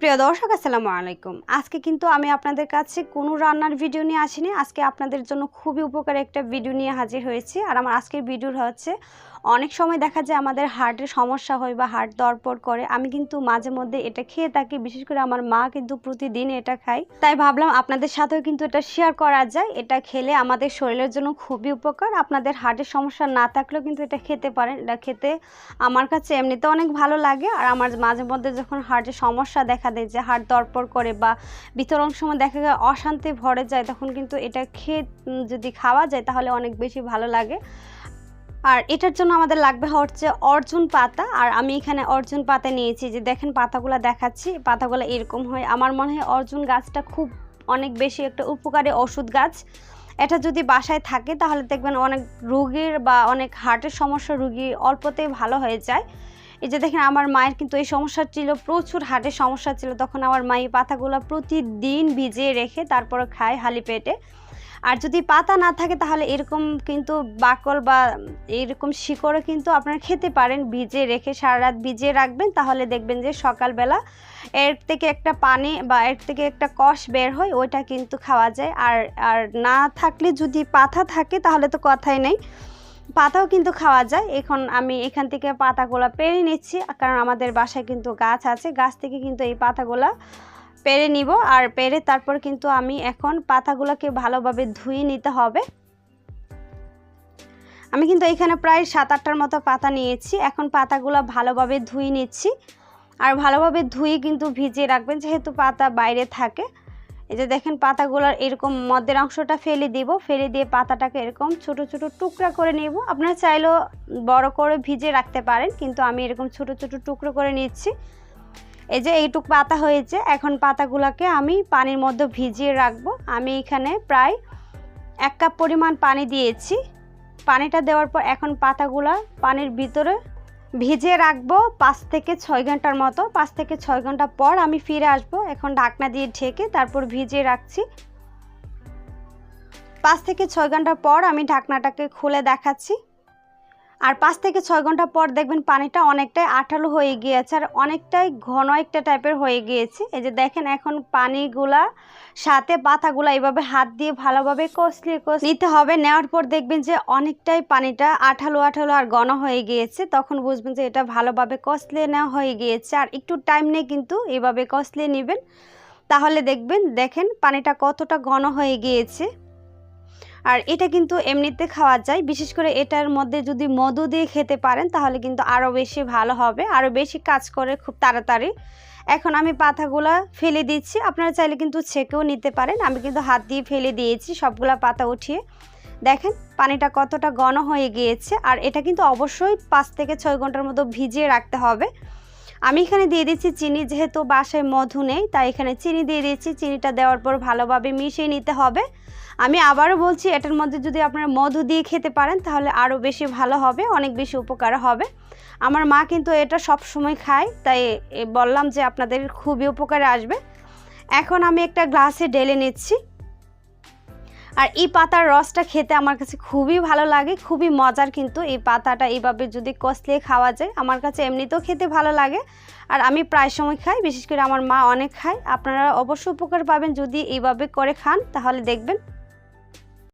প্রিয় দর্শক, আসসালামু আলাইকুম। আজকে কিন্তু আমি আপনাদের কাছে কোনো রান্নার ভিডিও নিয়ে আসিনি। আজকে আপনাদের জন্য খুবই উপকারী একটা ভিডিও নিয়ে হাজির হয়েছি। আর আমার আজকের ভিডিওর হচ্ছে, অনেক সময় দেখা যায় আমাদের হার্টের সমস্যা হয় বা হার্ট দরপড় করে। আমি কিন্তু মাঝে মধ্যে এটা খেয়ে থাকি, বিশেষ করে আমার মা কিন্তু প্রতিদিন এটা খায়। তাই ভাবলাম আপনাদের সাথেও কিন্তু এটা শেয়ার করা যায়। এটা খেলে আমাদের শরীরের জন্য খুবই উপকার। আপনাদের হার্টের সমস্যা না থাকলেও কিন্তু এটা খেতে পারেন। এটা খেতে আমার কাছে এমনিতে অনেক ভালো লাগে। আর আমার মাঝে মধ্যে যখন হার্টের সমস্যা দেখা দেয় যে হার্ট দরপড় করে বা অনেক সময় দেখা যায় অশান্তি ভরে যায়, তখন কিন্তু এটা খেয়ে যদি খাওয়া যায় তাহলে অনেক বেশি ভালো লাগে। আর এটার জন্য আমাদের লাগবে হচ্ছে অর্জুন পাতা। আর আমি এখানে অর্জুন পাতা নিয়েছি। যে দেখেন পাতাগুলো দেখাচ্ছি, পাতাগুলো এরকম হয়। আমার মনে হয় অর্জুন গাছটা খুব অনেক বেশি একটা উপকারী ওষুধ গাছ। এটা যদি বাসায় থাকে তাহলে দেখবেন অনেক রোগীর বা অনেক হার্টের সমস্যা রুগী অল্পতেই ভালো হয়ে যায়। এই যে দেখেন, আমার মায়ের কিন্তু এই সমস্যা ছিল, প্রচুর হার্টের সমস্যা ছিল। তখন আমার মা এই পাতাগুলো প্রতিদিন ভিজিয়ে রেখে তারপরে খায় হালি পেটে। আর যদি পাতা না থাকে, তাহলে এরকম কিন্তু বাকল বা এরকম শিকড়ও কিন্তু আপনারা খেতে পারেন। ভিজিয়ে রেখে সারা রাত ভিজিয়ে রাখবেন, তাহলে দেখবেন যে সকালবেলা এর থেকে একটা পানি বা এর থেকে একটা কষ বের হয়, ওইটা কিন্তু খাওয়া যায়। আর আর না থাকলে যদি পাতা থাকে, তাহলে তো কথাই নেই। পাতাও কিন্তু খাওয়া যায়। এখন আমি এখান থেকে পাতাগুলো পেরে নিচ্ছি। কারণ আমাদের বাসায় কিন্তু গাছ আছে। গাছ থেকে কিন্তু এই পাতাগুলা পেরে নিব। আর পেরে তারপর কিন্তু আমি এখন পাতাগুলোকে ভালোভাবে ধুয়ে নিতে হবে। আমি কিন্তু এখানে প্রায় সাত আটটার মতো পাতা নিয়েছি। এখন পাতাগুলো ভালোভাবে ধুয়ে নিচ্ছি। আর ভালোভাবে ধুয়ে কিন্তু ভিজিয়ে রাখবেন। যেহেতু পাতা বাইরে থাকে এই যে দেখেন পাতাগুলোর এরকম মধ্যের অংশটা ফেলে দিব, ফেলে দিয়ে পাতাটাকে এরকম ছোট ছোট টুকরা করে নেব। আপনারা চাইলেও বড় করে ভিজে রাখতে পারেন, কিন্তু আমি এরকম ছোট ছোট টুকরো করে নিচ্ছি। এই যে এইটুক পাতা হয়েছে, এখন পাতাগুলোকে আমি পানির মধ্যে ভিজিয়ে রাখব। আমি এখানে প্রায় এক কাপ পরিমাণ পানি দিয়েছি। পানিটা দেওয়ার পর এখন পাতাগুলা পানির ভিতরে ভিজিয়ে রাখব পাঁচ থেকে ছয় ঘণ্টার মতো। পাঁচ থেকে ছয় ঘণ্টা পর আমি ফিরে আসব। এখন ঢাকনা দিয়ে ঢেকে তারপর ভিজিয়ে রাখছি। পাঁচ থেকে ছয় ঘণ্টা পর আমি ঢাকনাটাকে খুলে দেখাচ্ছি। আর পাঁচ থেকে ছয় ঘণ্টা পর দেখবেন পানিটা অনেকটাই আঠালো হয়ে গিয়েছে আর অনেকটাই ঘন একটা টাইপের হয়ে গিয়েছে। এই যে দেখেন এখন পানিগুলা, সাথে পাতাগুলা এইভাবে হাত দিয়ে ভালোভাবে কষলিয়ে কষ নিতে হবে। নেওয়ার পর দেখবেন যে অনেকটাই পানিটা আঠালো আঠালো আর ঘন হয়ে গিয়েছে। তখন বুঝবেন যে এটা ভালোভাবে কষলিয়ে নেওয়া হয়ে গিয়েছে। আর একটু টাইম নিয়ে কিন্তু এইভাবে কষলিয়ে নেবেন। তাহলে দেখবেন, দেখেন পানিটা কতটা ঘন হয়ে গিয়েছে। আর এটা কিন্তু এমনিতে খাওয়া যায়। বিশেষ করে এটার মধ্যে যদি মধু দিয়ে খেতে পারেন, তাহলে কিন্তু আরও বেশি ভালো হবে। আরও বেশি কাজ করে খুব তাড়াতাড়ি। এখন আমি পাতাগুলা ফেলে দিচ্ছি। আপনারা চাইলে কিন্তু ছেঁকেও নিতে পারেন। আমি কিন্তু হাত দিয়ে ফেলে দিয়েছি সবগুলা পাতা উঠিয়ে। দেখেন, পানিটা কতটা ঘন হয়ে গিয়েছে। আর এটা কিন্তু অবশ্যই পাঁচ থেকে ছয় ঘণ্টার মতো ভিজিয়ে রাখতে হবে। আমি এখানে দিয়ে দিচ্ছি চিনি, যেহেতু বাসায় মধু নেই, তাই এখানে চিনি দিয়ে দিচ্ছি চিনিটা দেওয়ার পর ভালোভাবে মিশিয়ে নিতে হবে। আমি আবারও বলছি, এটার মধ্যে যদি আপনারা মধু দিয়ে খেতে পারেন, তাহলে আরও বেশি ভালো হবে, অনেক বেশি উপকার হবে। আমার মা কিন্তু এটা সব সময় খায়, তাই বললাম যে আপনাদের খুবই উপকারে আসবে। এখন আমি একটা গ্লাসে ঢেলে নিচ্ছি। আর এই পাতার রসটা খেতে আমার কাছে খুবই ভালো লাগে, খুবই মজার কিন্তু এই পাতাটা এইভাবে যদি কষলে খাওয়া যায়, আমার কাছে এমনিতেও খেতে ভালো লাগে। আর আমি প্রায় সময় খাই, বিশেষ করে আমার মা অনেক খায়। আপনারা অবশ্যই উপকার পাবেন যদি এইভাবে করে খান, তাহলে দেখবেন